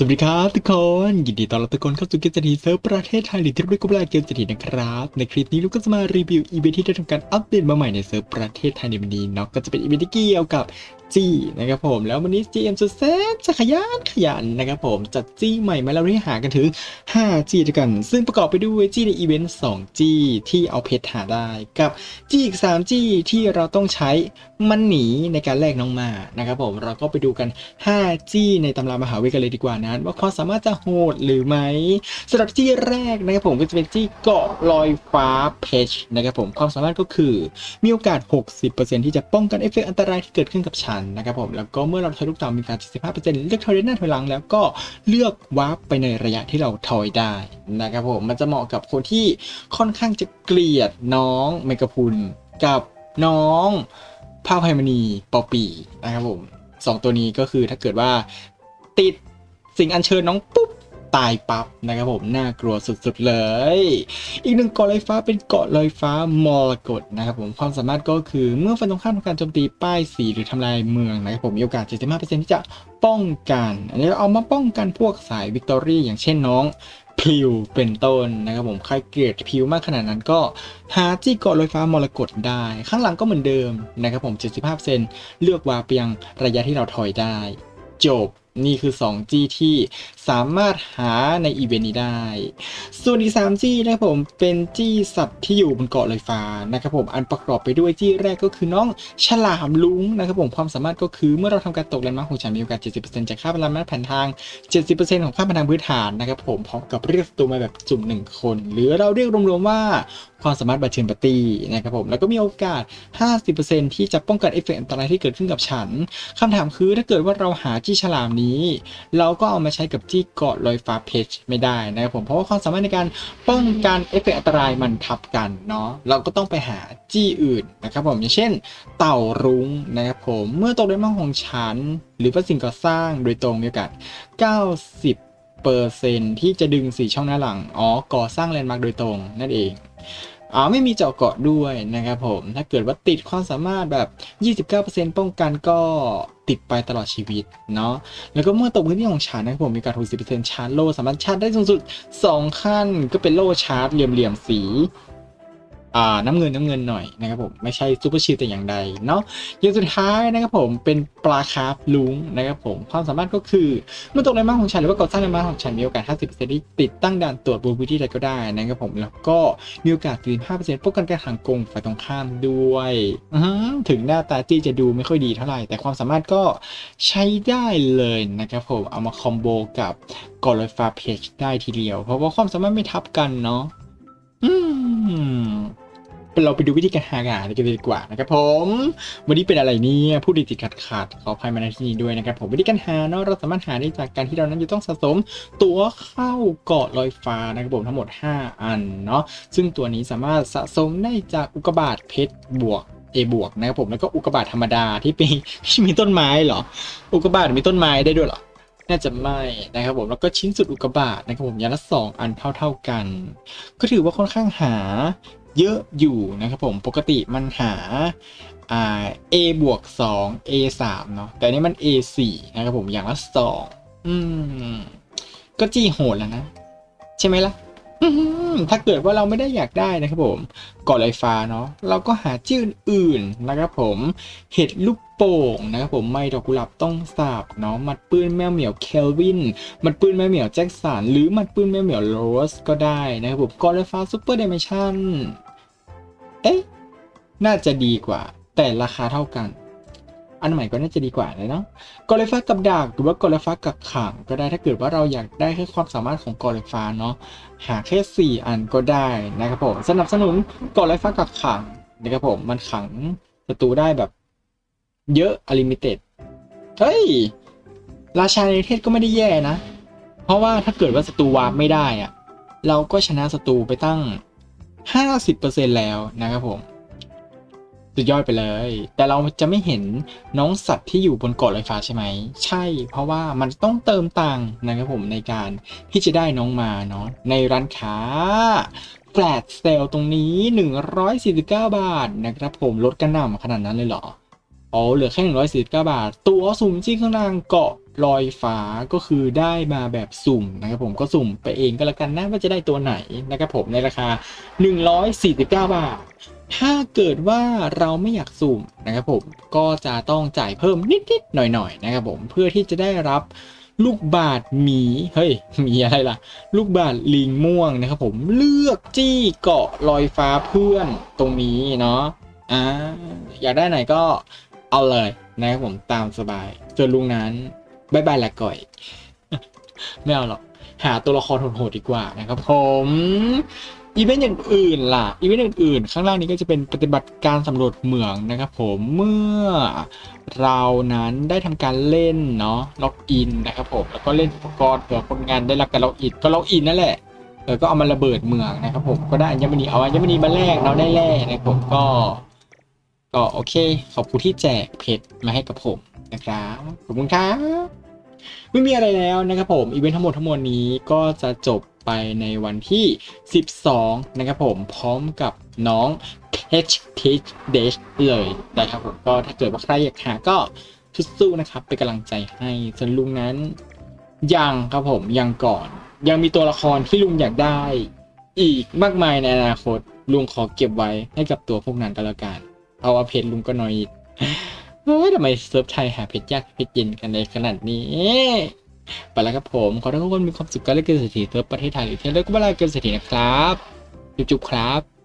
สวัสดีครับทุกคน ยินดีต้อนรับทุกคนเข้าสู่เกมสถีเซิร์ฟประเทศไทยหรือที่เรียกว่าเกมสถีนะครับ ในคลิปนี้ลูกก็จะมารีวิวอีเวนท์ที่ได้ทำการอัปเดตมาใหม่ในเซิร์ฟประเทศไทยในวันนี้เนาะก็จะเป็นอีเวนท์ที่เกี่ยวกับจี้นะครับผมแล้ววันนี้ GM สุดแสนจะขยันขยันนะครับผมจัดจี้ใหม่มาแล้วที่หากันถึง 5 จี้ด้วยกัน ซึ่งประกอบไปด้วยจี้ในอีเวนต์2จี้ที่เอาเพชรหาได้กับจี้อีก3จี้ที่เราต้องใช้มันหนีในการแลกน้องมานะครับผมเราก็ไปดูกัน 5 จี้ในตำรามหาวิทยาลัยกันเลยดีกว่านะว่าความสามารถจะโหดหรือไม่สำหรับจี้แรกนะครับผมก็จะเป็นจี้เกาะลอยฟ้าเพชรนะครับผมความสามารถก็คือมีโอกาส 60%ที่จะป้องกันเอฟเฟกต์อันตรายที่เกิดขึ้นกับฉันนะครับผมแล้วก็เมื่อเราถอยลูกเต๋ามีการ75%เลือกถอยเดินหน้าถอยหลัง แล้วก็เลือกวาร์ปไปในระยะที่เราถอยได้นะครับผมมันจะเหมาะกับคนที่ค่อนข้างจะเกลียดน้องเมกะพุนกับน้องภาพไพมณีปอปีนะครับผมสองตัวนี้ก็คือถ้าเกิดว่าติดสิ่งอัญเชิญน้องปุ๊บ ตายปั๊บนะครับผมน่ากลัวสุดๆเลย อีกหนึ่งเกาะลอยฟ้าเป็นเกาะลอยฟ้ามรกตนะครับผมความสามารถก็คือเมื่อฝ่ายตรงข้ามทำการโจมตีป้ายสีหรือทำลายเมืองนะครับผมมีโอกาส 75%ที่จะป้องกัน อันนี้เอามาป้องกันพวกสายวิกตอรี่อย่างเช่นน้องพิวเป็นต้นนะครับผมใครเกลียดพิวมากขนาดนั้นก็หาจี้เกาะลอยฟ้ามรกตได้ ข้างหลังก็เหมือนเดิมนะครับผม 75%เลือกวาเปียงระยะที่เราถอยได้ จบ นี่คือ2จี้ที่สามารถหาในอีเวนต์นี้ได้ ส่วนอีก3จี้นะครับผมเป็นจี้สัตว์ที่อยู่บนเกาะลอยฟ้านะครับผมอันประกอบไปด้วยจี้แรกก็คือน้องฉลามลุงนะครับผมความสามารถก็คือเมื่อเราทำการตกแลนด์มาร์คของฉันมีโอกาส 70%จากค่าพลังงานแผ่นทาง 70%ของค่าพลังพื้นฐานนะครับผมพร้อมกับเรียกศัตรูมาแบบจุ่มหนึ่งคน หรือเราเรียกรวมๆว่าความสามารถบัตเชิญปาร์ตี้นะครับผม แล้วก็มีโอกาส 50%ที่จะป้องกันเอฟเฟกต์อันตรายที่เกิดขึ้นกับฉันคำถามคือถ้าเกิดว่าเราหาจี้ฉลามนี้ เราก็เอามาใช้กับจี้เกาะลอยฟ้าเพชรไม่ได้นะครับผม เพราะว่าความสามารถในการป้องกันเอฟเฟกต์อันตรายมันทับกันเนาะ เราก็ต้องไปหาจี้อื่นนะครับผม อย่างเช่น เต่ารุ้งนะครับผม เมื่อตกในมังของฉัน หรือว่าสิ่งก่อสร้างโดยตรงมีโอกาส 90เปอร์เซนที่จะดึงสี่ช่องหน้าหลัง อ๋อ ก่อสร้างแลนด์มาร์กโดยตรงนั่นเอง อ๋อไม่มีเจาะเกาะด้วยนะครับผม ถ้าเกิดว่าติดความสามารถแบบ 29%ป้องกันก็ติดไปตลอดชีวิตเนาะ แล้วก็เมื่อตกพื้นที่ของชาร์จนะครับผมมีการ60%ชาร์จโล่สามารถชาร์จได้สูงสุด 2 ขั้นก็เป็นโล่ชาร์จเหลี่ยมๆสี น้ำเงินน้ำเงินหน่อยนะครับผมไม่ใช่ซูเปอร์ชิลแต่อย่างใดเนาะอย่างสุดท้ายนะครับผมเป็นปลาคาร์ฟลุงนะครับผมความสามารถก็คือเมื่อตกในม้าของฉันหรือว่าก่อสร้างในม้าของฉันมีโอกาส 50%ที่ติดตั้งด่านตรวจบนพื้นที่ใดก็ได้นะครับผมแล้วก็มีโอกาส 45%ป้องกันการขังกงฝ่ายตรงข้ามด้วยถึงหน้าตาจี้จะดูไม่ค่อยดีเท่าไหร่แต่ความสามารถก็ใช้ได้เลยนะครับผมเอามาคอมโบกับกอลอยฟ้าเพจได้ทีเดียว เพราะว่าความสามารถไม่ทับกันเนาะอืม เราไปดูวิธีการหางานกันเลยดีกว่านะครับผม วันนี้เป็นอะไรเนี่ยผู้ดีติดขัดขาดขออภัยมาในที่นี้ด้วยนะครับผมวิธีการหาเนาะเราสามารถหาได้จากการที่เรานั้นจะต้องสะสม ตัวเข้าเกาะลอยฟ้านะครับผมทั้งหมด 5 อันเนาะซึ่งตัวนี้สามารถสะสมได้จากอุกกาบาตเพชรบวก A บวกนะครับผมแล้วก็อุกกาบาตธรรมดาที่เป็นมีต้นไม้เหรอ อุกกาบาตมีต้นไม้ได้ด้วยเหรอน่าจะไม่นะครับผมแล้วก็ชิ้นสุดอุกกาบาตนะครับผมอย่างละสองอันเท่า ๆกัน ก็ถือว่าค่อนข้างหา เยอะอยู่นะครับผมปกติมันหาอ่า A บวก2 A 3เนาะแต่นี้มัน A 4นะครับผมอย่างละ2อืมก็จี้โหดแล้วนะ ใช่ไหมล่ะ ถ้าเกิดว่าเราไม่ได้อยากได้นะครับผมก่อลอยฟ้าเนาะเราก็หาชื่ออื่นนะครับผมเห็ดลูกโป่งนะครับผมไม่ดอกกุหลาบต้องสาบเนาะมัดปืนแมวเหมียวเคลวิน มัดปืนแมวเหมียวแจ็คสันหรือมัดปืนแมวเหมียวโรสก็ได้นะครับผมก่อลอยฟ้าซูเปอร์เดเมชั่นเอ๊ะน่าจะดีกว่า แต่ราคาเท่ากัน อันใหม่ก็น่าจะดีกว่าเลยเนาะกอลฟ้ากับดาบหรือว่ากอลฟ้ากับขังก็ได้ถ้าเกิดว่าเราอยากได้แค่ความสามารถของกอลฟ้าเนาะหาแค่ 4 อันก็ได้นะครับผมสนับสนุนกอลฟ้ากับขังนะครับผมมันขังศัตรูได้แบบ เยอะอลิมิเต็ดเฮ้ยราชาในเทศก็ไม่ได้แย่นะ เพราะว่าถ้าเกิดว่าศัตรูวาร์ปไม่ได้อะเราก็ชนะศัตรูไปตั้ง 50%แล้วนะครับผม สุดยอดไปเลย แต่เราจะไม่เห็นน้องสัตว์ที่อยู่บนเกาะลอยฟ้าใช่ไหม ใช่ เพราะว่ามันต้องเติมตังค์นะครับผมในการที่จะได้น้องมาเนาะ ในร้านค้าแฟลตเซลตรงนี้ 149 บาทนะครับผม ลดกระหน่ำขนาดนั้นเลยเหรอ อ๋อ เหลือแค่ 149 บาท ตัวสุ่มจี้ข้างล่างเกาะ ลอยฟ้าก็คือได้มาแบบสุ่มนะครับผมก็สุ่มไปเองก็แล้วกันนะว่าจะได้ตัวไหนนะครับผมในราคา 149 บาท ถ้าเกิดว่าเราไม่อยากสุ่มนะครับผมก็จะต้องจ่ายเพิ่มนิดๆหน่อยๆนะครับผมเพื่อที่จะได้รับลูกบาทหมี เฮ้ย มีอะไรล่ะ ลูกบาทลิงม่วงนะครับผมเลือกจี้เกาะลอยฟ้าเพื่อนตรงนี้เนาะอ่าอยากได้ไหนก็เอาเลยนะครับผมตามสบายส่วนลุงนั้น บายบายละก่อย ไม่เอาหรอก หาตัวละครโหดๆดีกว่านะครับผมอีเวนต์อย่างอื่นล่ะ อีเวนต์อย่างอื่น ข้างล่างนี้ก็จะเป็นปฏิบัติการสำรวจเหมืองนะครับผมเมื่อเรานั้นได้ทำการเล่นเนาะล็อกอินนะครับผมแล้วก็เล่นอุปกรณ์เผื่อคนงานได้รับการล็อกอินก็ล็อกอินนั่นแหละเออก็เอามาระเบิดเมืองนะครับผมก็ได้อัญมณีเอาอัญมณีมาแลกเราได้แลกนะครับผมก็ ก็โอเค ขอบคุณที่แจกเพชรมาให้กับผมนะครับขอบคุณครับ ไม่มีอะไรแล้วนะครับผมอีเวนต์ทั้งหมดทั้งมวลนี้ก็จะจบไปในวันที่ 12 นะครับผมพร้อมกับน้อง H T Dash เลยนะครับผมก็ถ้าเกิดว่าใครอยากหาก็สู้ๆนะครับ เป็นกำลังใจให้ส่วนลุงนั้น ยังครับผมยังก่อน ยังมีตัวละครที่ลุงอยากได้อีกมากมายในอนาคต ลุงขอเก็บไว้ให้กับตัวพวกนั้นก็แล้วกันเพราะว่าเพจลุงก็น้อยอีก เฮ้ยทำไมเซิร์ฟไทยหาเพชรยากเพชรเย็นกันในขนาดนี้ไปแล้วครับผมขอให้ทุกคนมีความสุขกันและเกินเศรษฐีเซิร์ฟประเทศไทยหรือเที่ยวเลิกก็เวลาเกินเศรษฐีนะครับ จุ๊บๆครับ